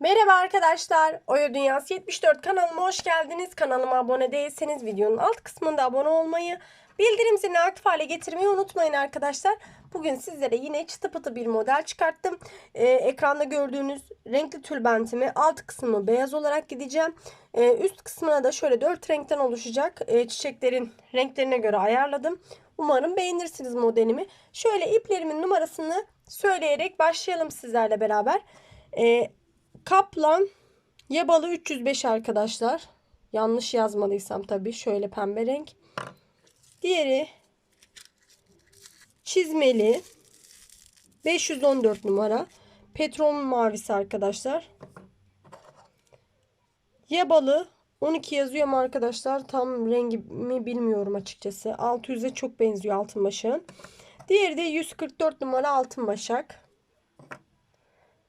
Merhaba arkadaşlar. Oya Dünyası 74 kanalıma hoş geldiniz. Kanalıma abone değilseniz videonun alt kısmında abone olmayı, bildirim zilini aktif hale getirmeyi unutmayın arkadaşlar. Bugün sizlere yine çıtı pıtı bir model çıkarttım. Ee, ekranda gördüğünüz renkli tülbentimi alt kısmı beyaz olarak gideceğim. Ee, üst kısmına da şöyle 4 renkten oluşacak ee, çiçeklerin renklerine göre ayarladım. Umarım beğenirsiniz modelimi. Şöyle iplerimin numarasını söyleyerek başlayalım sizlerle beraber. Ee, Kaplan Yabalı 305 arkadaşlar. Yanlış yazmadıysam tabii. Şöyle pembe renk. Diğeri çizmeli 514 numara. Petrol mavisi arkadaşlar. Yabalı 12 yazıyor mu arkadaşlar? Tam rengimi bilmiyorum açıkçası. 600'e çok benziyor altın başağın. Diğeri de 144 numara altın başak.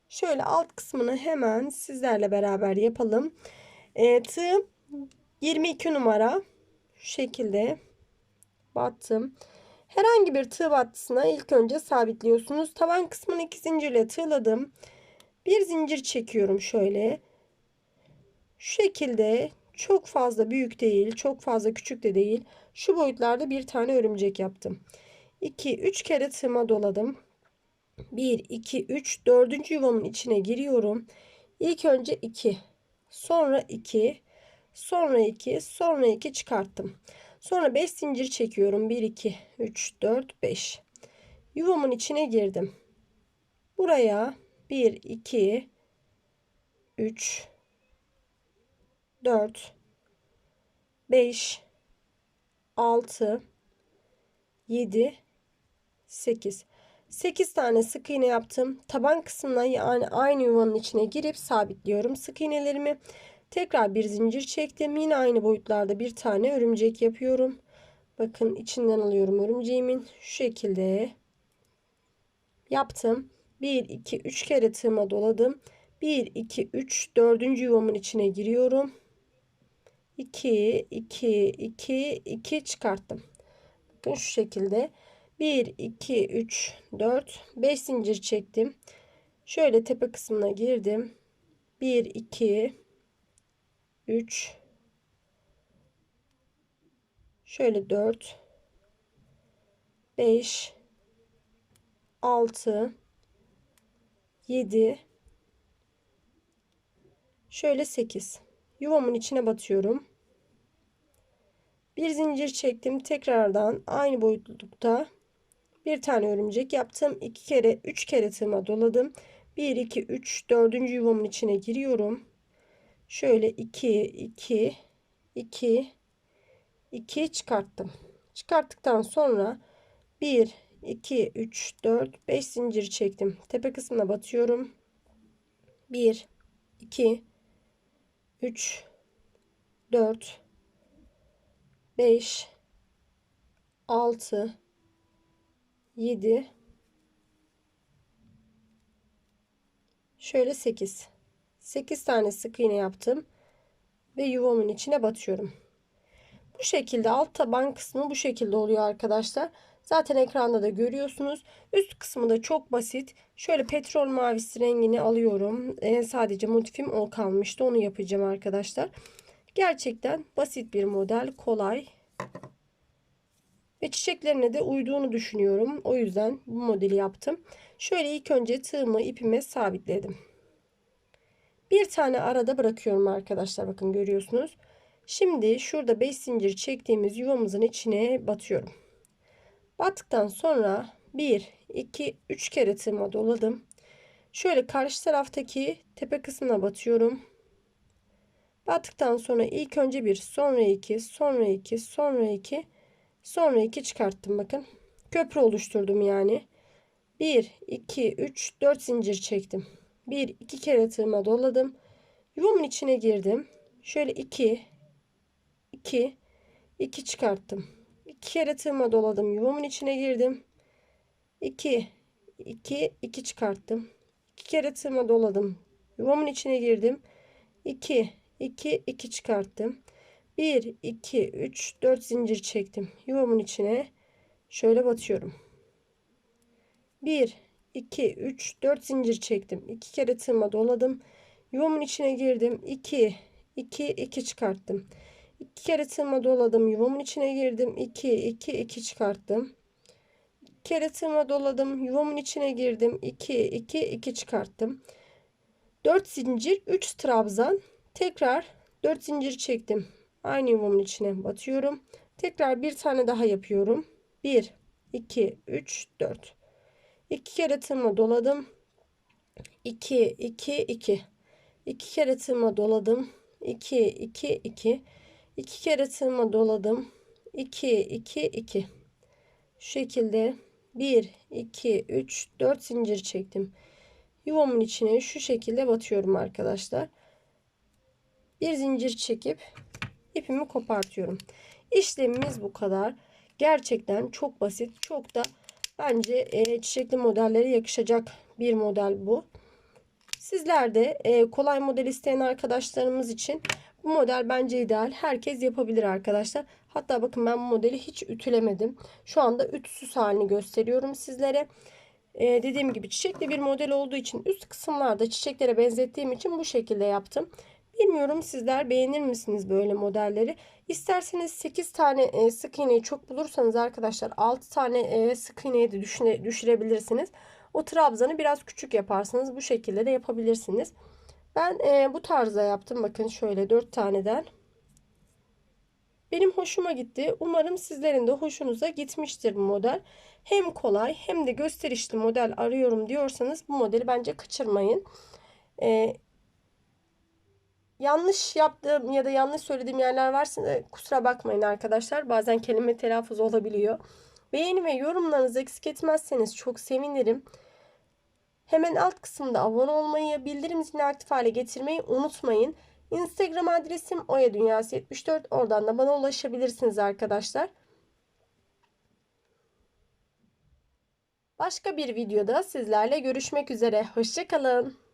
Şöyle alt kısmını hemen sizlerle beraber yapalım. E, tığım 22 numara. Şu şekilde battım. Herhangi bir tığ battısına ilk önce sabitliyorsunuz. Taban kısmını iki zincirle tığladım. Bir zincir çekiyorum şöyle. Şu şekilde çok fazla büyük değil, çok fazla küçük de değil. Şu boyutlarda bir tane örümcek yaptım. 2 3 kere tığıma doladım. 1, 2, 3, 4. yuvamın içine giriyorum. İlk önce 2, sonra 2, sonra 2, sonra 2 çıkarttım. Sonra 5 zincir çekiyorum. 1, 2, 3, 4, 5. Yuvamın içine girdim. Buraya 1, 2, 3, 4, 5, 6, 7, 8. 8 tane sık iğne yaptım. Taban kısmına yani aynı yuvanın içine girip sabitliyorum sık iğnelerimi. Tekrar bir zincir çektim. Yine aynı boyutlarda bir tane örümcek yapıyorum. Bakın içinden alıyorum örümceğimin. Şu şekilde yaptım. 1 2 3 kere tığıma doladım. 1 2 3 4. yuvamın içine giriyorum. 2 2 2 2 çıkarttım. Bakın şu şekilde 1, 2, 3, 4, 5 zincir çektim. Şöyle tepe kısmına girdim. 1, 2, 3, şöyle 4, 5, 6, 7, şöyle 8. Yuvamın içine batıyorum. Bir zincir çektim. Tekrardan aynı boyutlukta bir tane örümcek yaptım. 2 kere 3 kere tığıma doladım. 1 2 3 4. yuvamın içine giriyorum. Şöyle 2 2 2 2 çıkarttım. Çıkarttıktan sonra 1 2 3 4 5 zincir çektim. Tepe kısmına batıyorum. 1 2 3 4 5 6 7 şöyle 8 8 tane sık iğne yaptım ve yuvamın içine batıyorum. Bu şekilde alt taban kısmı bu şekilde oluyor arkadaşlar. Zaten ekranda da görüyorsunuz. Üst kısmı da çok basit. Şöyle petrol mavisi rengini alıyorum. Ee, sadece motifim o kalmıştı. Onu yapacağım arkadaşlar. Gerçekten basit bir model. Kolay ve çiçeklerine de uyduğunu düşünüyorum. O yüzden bu modeli yaptım. Şöyle ilk önce tığımı ipime sabitledim. Bir tane arada bırakıyorum arkadaşlar. Bakın görüyorsunuz. Şimdi şurada 5 zincir çektiğimiz yuvamızın içine batıyorum. Battıktan sonra 1, 2, 3 kere tığıma doladım. Şöyle karşı taraftaki tepe kısmına batıyorum. Battıktan sonra ilk önce bir, sonra iki, sonra iki, sonra iki, Sonra 2 çıkarttım bakın. Köprü oluşturdum yani. 1, 2, 3, 4 zincir çektim. 1, 2 kere tığıma doladım. Yuvamın içine girdim. Şöyle 2, 2, 2 çıkarttım. 2 kere tığıma doladım. Yuvamın içine girdim. 2, 2, 2 çıkarttım. 2 kere tığıma doladım. Yuvamın içine girdim. 2, 2, 2 çıkarttım. 1, 2, 3, 4 zincir çektim. Yuvamın içine şöyle batıyorum. 1, 2, 3, 4 zincir çektim. 2 kere tığıma doladım. Yuvamın içine girdim. 2 2 2 çıkarttım. 2 kere tığıma doladım. Yuvamın içine girdim. 2 2 2 çıkarttım. 2 kere tığıma doladım. Yuvamın içine girdim. 2 2 2 çıkarttım. 4 zincir 3 trabzan. Tekrar 4 zincir çektim. Aynı yuvamın içine batıyorum. Tekrar bir tane daha yapıyorum. 1 2 3 4 2 kere tığıma doladım. 2 2 2 2 kere tığıma doladım. 2 2 2 2 kere tığıma doladım. 2 2 2 şu şekilde 1 2 3 4 zincir çektim. Yuvamın içine şu şekilde batıyorum arkadaşlar. Bir zincir çekip ipimi kopartıyorum. İşlemimiz bu kadar. Gerçekten çok basit. Çok da bence e, çiçekli modellere yakışacak bir model bu. Sizler de e, kolay model isteyen arkadaşlarımız için bu model bence ideal. Herkes yapabilir arkadaşlar. Hatta bakın ben bu modeli hiç ütülemedim. Şu anda ütüsüz halini gösteriyorum sizlere. Ee, dediğim gibi çiçekli bir model olduğu için üst kısımlarda çiçeklere benzettiğim için bu şekilde yaptım. Bilmiyorum sizler beğenir misiniz böyle modelleri? İsterseniz 8 tane e, sık iğneyi çok bulursanız arkadaşlar 6 tane e, sık iğneyi de düşüre, düşürebilirsiniz. O trabzanı biraz küçük yaparsanız bu şekilde de yapabilirsiniz. Ben e, bu tarzda yaptım. Bakın şöyle 4 taneden. Benim hoşuma gitti. Umarım sizlerin de hoşunuza gitmiştir bu model. Hem kolay hem de gösterişli model arıyorum diyorsanız bu modeli bence kaçırmayın. Ee, yanlış yaptığım ya da yanlış söylediğim yerler varsa kusura bakmayın arkadaşlar. Bazen kelime telaffuz olabiliyor. Beğeni ve yorumlarınızı eksik etmezseniz çok sevinirim. Hemen alt kısımda abone olmayı, bildirim zilini aktif hale getirmeyi unutmayın. Instagram adresim Oya Dünyası 74. Oradan da bana ulaşabilirsiniz arkadaşlar. Başka bir videoda sizlerle görüşmek üzere. Hoşçakalın.